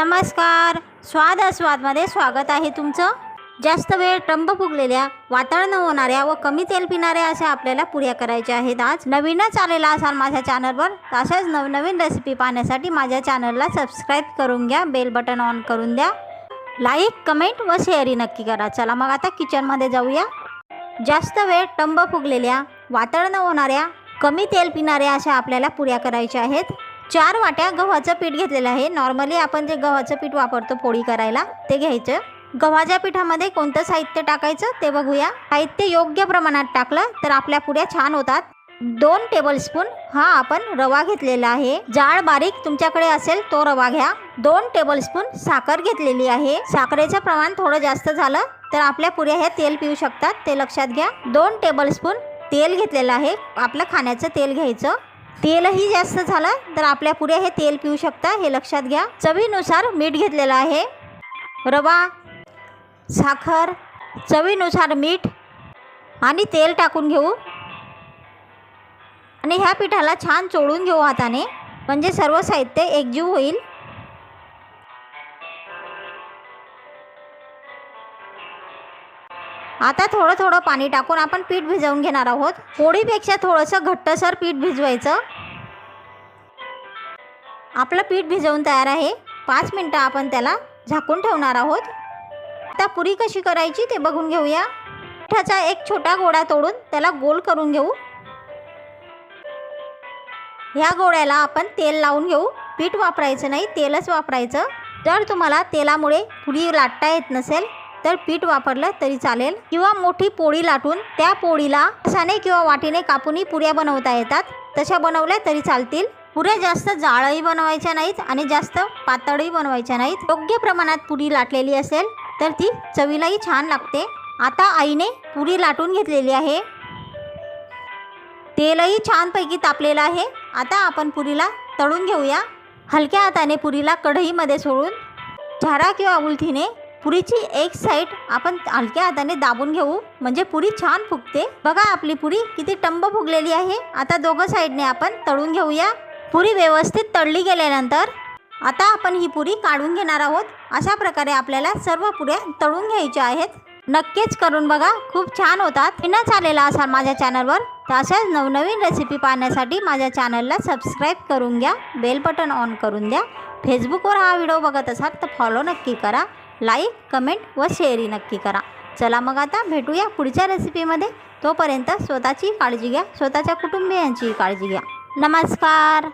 नमस्कार. स्वाद अस्वादमध्ये स्वागत आहे तुमचं. जास्त वेळ टंब फुगलेल्या वातळ न होणाऱ्या व कमी तेल पिणाऱ्या अशा आपल्याला पुऱ्या करायच्या आहेत आज. नवीनच आलेला असाल माझ्या चॅनलवर तशाच नवनवीन रेसिपी पाहण्यासाठी माझ्या चॅनलला सबस्क्राईब करून घ्या बेल बटन ऑन करून द्या. लाईक कमेंट व शेअरही नक्की करा. चला मग आता किचनमध्ये जाऊया. जास्त वेळ टंब फुगलेल्या वातळ न होणाऱ्या कमी तेल पिणाऱ्या अशा आपल्याला पुऱ्या करायच्या आहेत. चार वाट्या गव्हाचं पीठ घेतलेलं आहे. नॉर्मली आपण जे गव्हाचं पीठ वापरतो पोळी करायला ते घ्यायचं. गव्हाच्या पिठामध्ये कोणतं साहित्य टाकायचं ते बघूया. साहित्य योग्य प्रमाणात टाकलं तर आपल्या पुऱ्या छान होतात. दोन टेबलस्पून हा आपण रवा घेतलेला आहे. जाळ बारीक तुमच्याकडे असेल तो रवा घ्या. दोन टेबलस्पून साखर घेतलेली आहे. साखरेचं प्रमाण थोडं जास्त झालं तर आपल्या पुऱ्या ह्या तेल पिऊ शकतात ते लक्षात घ्या. दोन टेबलस्पून तेल घेतलेलं आहे. आपलं खाण्याचं तेल घ्यायचं. तेलही जास्त झालं तर आपल्या पुढे हे तेल पिऊ शकता हे लक्षात घ्या. चवीनुसार मीठ घेतलेलं आहे. रवा साखर चवीनुसार मीठ आणि तेल टाकून घेऊ. आणि ह्या पिठाला छान चोळून घेऊ हाताने म्हणजे सर्व साहित्य एकजीव होईल. आता थोडं थोडं पाणी टाकून आपण पीठ भिजवून घेणार आहोत. पोळीपेक्षा थोडंसं घट्टसर पीठ भिजवायचं. आपलं पीठ भिजवून तयार आहे. पाच मिनटं आपण त्याला झाकून ठेवणार आहोत. आता पुरी कशी करायची ते बघून घेऊया. पिठाचा एक छोटा गोळा तोडून त्याला गोल करून घेऊ. ह्या गोळ्याला आपण तेल लावून घेऊ. पीठ वापरायचं नाही तेलच वापरायचं. जर तुम्हाला तेलामुळे पुरी लाटता येत नसेल तर पीठ वापरलं तरी चालेल. किंवा मोठी पोळी लाटून त्या पोळीला असाने किंवा वाटीने कापूनही पुऱ्या बनवता येतात. तशा बनवल्या तरी चालतील. पुऱ्या जास्त जाळही बनवायच्या नाहीत आणि जास्त पातळही बनवायच्या नाहीत. योग्य प्रमाणात पुरी लाटलेली असेल तर ती चवीलाही छान लागते. आता आईने पुरी लाटून घेतलेली आहे. तेलही छानपैकी तापलेलं आहे. आता आपण पुरीला तळून घेऊया. हलक्या हाताने पुरीला कढईमध्ये सोडून झारा किंवा उलथीने पुरीची एक साईड आपण हलक्या हाताने दाबून घेऊ. म्हणजे पुरी छान फुगते. बघा आपली पुरी किती टंब फुगलेली आहे. आता दोघं साईडने आपण तळून घेऊया. पुरी व्यवस्थित तळली गेल्यानंतर आता आपण ही पुरी काढून घेणार आहोत. अशा प्रकारे आपल्याला सर्व पुऱ्या तळून घ्यायच्या आहेत. नक्कीच करून बघा खूप छान होतात. न आलेला असाल माझ्या चॅनलवर तर अशाच नवनवीन रेसिपी पाहण्यासाठी माझ्या चॅनलला सबस्क्राईब करून घ्या बेल बटन ऑन करून द्या. फेसबुकवर हा व्हिडिओ बघत असाल तर फॉलो नक्की करा लाईक कमेंट व शेअरही नक्की करा. चला मग आता भेटूया पुढच्या रेसिपीमध्ये तोपर्यंत स्वतःची काळजी घ्या स्वतःच्या कुटुंबियांची काळजी घ्या. नमस्कार!